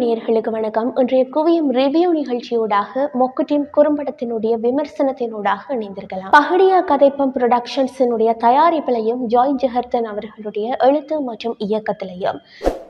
நேயர்களுக்கு வணக்கம். இன்றைய குவியம் ரிவ்யூ நிகழ்ச்சியோடாக மொக்கு குறும்படத்தினுடைய விமர்சனத்தினூடாக இணைந்திருக்கலாம். பகடியா கதைப்பம் புரொடக்ஷன்ஸினுடைய தயாரிப்பிலையும் ஜாய் ஜெகர்தன் அவர்களுடைய எழுத்து மற்றும் இயக்கத்திலையும்.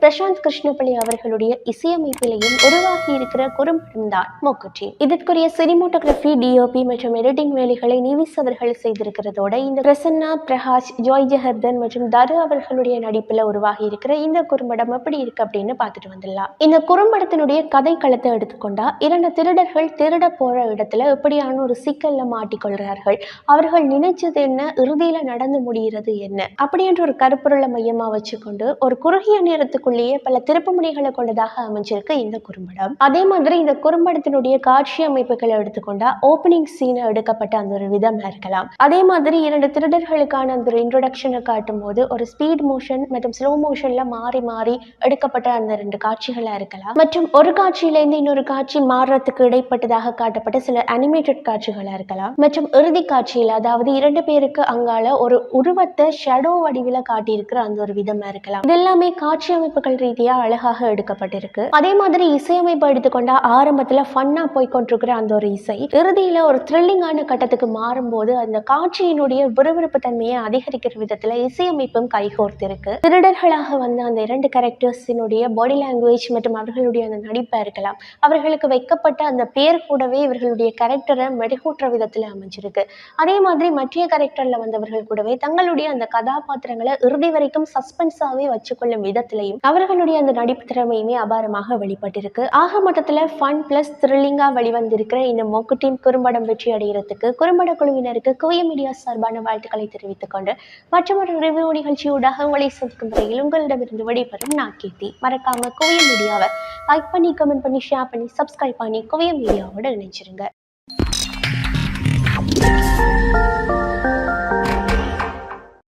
பிரசாந்த் கிருஷ்ணபலி அவர்களுடைய இசையமைப்பிலையும் உருவாகி இருக்கிற குறும்படம் தான் மொக்கு இதற்குரிய சினிமோட்டோகிராஃபி டிஓபி மற்றும் எடிட்டிங் வேலைகளை நிவிஸ் அவர்கள் செய்திருக்கிறதோட இந்த பிரசன்னா பிரகாஷ் ஜோய் ஜெகர்தன் மற்றும் தரு அவர்களுடைய நடிப்புல உருவாகி இருக்கிற இந்த குறும்படம் எப்படி இருக்கு அப்படின்னு பார்த்துட்டு வந்துடலாம். இந்த குறும்படத்தினுடைய கதை களத்தை எடுத்துக்கொண்டா இரண்டு திருடர்கள் திருட போற இடத்துல எப்படியான ஒரு சிக்கல்ல மாட்டிக்கொள்கிறார்கள்? அவர்கள் நினைச்சது என்ன? இறுதியில நடந்து முடிகிறது என்ன? அப்படின்ற ஒரு கருப்பொருளை மையமா வச்சுக்கொண்டு ஒரு குறுகிய நேரத்துக்கு நேரத்துக்குள்ளேயே பல திருப்புமுனைகளை கொண்டதாக அமைஞ்சிருக்கு இந்த குறும்படம். அதே மாதிரி இந்த குறும்படத்தினுடைய காட்சி அமைப்புகளை எடுத்துக்கொண்டா ஓப்பனிங் சீனை எடுக்கப்பட்ட அந்த ஒரு விதம் இருக்கலாம். அதே மாதிரி இரண்டு திருடர்களுக்கான அந்த ஒரு இன்ட்ரொடக்ஷனை காட்டும் போது ஒரு ஸ்பீட் மோஷன் மற்றும் ஸ்லோ மோஷன்ல மாறி மாறி எடுக்கப்பட்ட அந்த ரெண்டு காட்சிகளா இருக்கலாம். மற்றும் ஒரு காட்சியில இருந்து இன்னொரு காட்சி மாறுறதுக்கு இடைப்பட்டதாக காட்டப்பட்ட சில அனிமேட்டட் காட்சிகளா இருக்கலாம். மற்றும் இறுதி காட்சியில் அதாவது இரண்டு பேருக்கு அங்கால ஒரு உருவத்தை ஷடோ வடிவில காட்டியிருக்கிற அந்த ஒரு விதமா இருக்கலாம். இது எல்லாமே காட்சி அமைப்புகள் ரீதியா அழகாக எடுக்கப்பட்டிருக்கு. அதே மாதிரி இசையமைப்பு எடுத்துக்கொண்டா ஆரம்பத்துல ஃபன்னா போய் கொண்டிருக்கிற அந்த ஒரு இசை இறுதியில ஒரு த்ரில்லிங்கான கட்டத்துக்கு மாறும்போது அந்த காட்சியினுடைய விறுவிறுப்பு தன்மையை அதிகரிக்கிற விதத்துல இசையமைப்பும் கைகோர்த்திருக்கு. திருடர்களாக வந்த அந்த இரண்டு கேரக்டர்ஸினுடைய பாடி லாங்குவேஜ் மற்றும் அவர்களுடைய அந்த நடிப்பா இருக்கலாம். அவர்களுக்கு வைக்கப்பட்ட அந்த பேர் கூடவே இவர்களுடைய கேரக்டரை மெருகூட்டுற விதத்துல அமைஞ்சிருக்கு. அதே மாதிரி மற்ற கேரக்டர்ல வந்தவர்கள் கூடவே தங்களுடைய அந்த கதாபாத்திரங்களை இறுதி வரைக்கும் சஸ்பென்ஸாவே வச்சுக்கொள்ளும் விதத்திலையும் அவர்களுடைய அந்த நடிப்பு திறமையுமே அபாரமாக வெளிப்பட்டிருக்கு. ஆக மொத்தத்தில் ஃபன் ப்ளஸ் த்ரில்லிங்காக வெளிவந்திருக்கிற இந்த மொக்கு டீம் குறும்படம் வெற்றி அடைகிறதுக்கு குறும்பட குழுவினருக்கு கோய மீடியா சார்பான வாழ்த்துக்களை தெரிவித்துக் கொண்டு மற்றொரு ரிவ்யூ நிகழ்ச்சியூடாக உங்களை சந்திக்கும் வரையில் உங்களிடமிருந்து விடைபெறும் நான் கீர்த்தி. மறக்காம கோய மீடியாவை லைக் பண்ணி கமெண்ட் பண்ணி ஷேர் பண்ணி சப்ஸ்கிரைப் பண்ணி கோய மீடியாவோட இணைஞ்சிருங்க.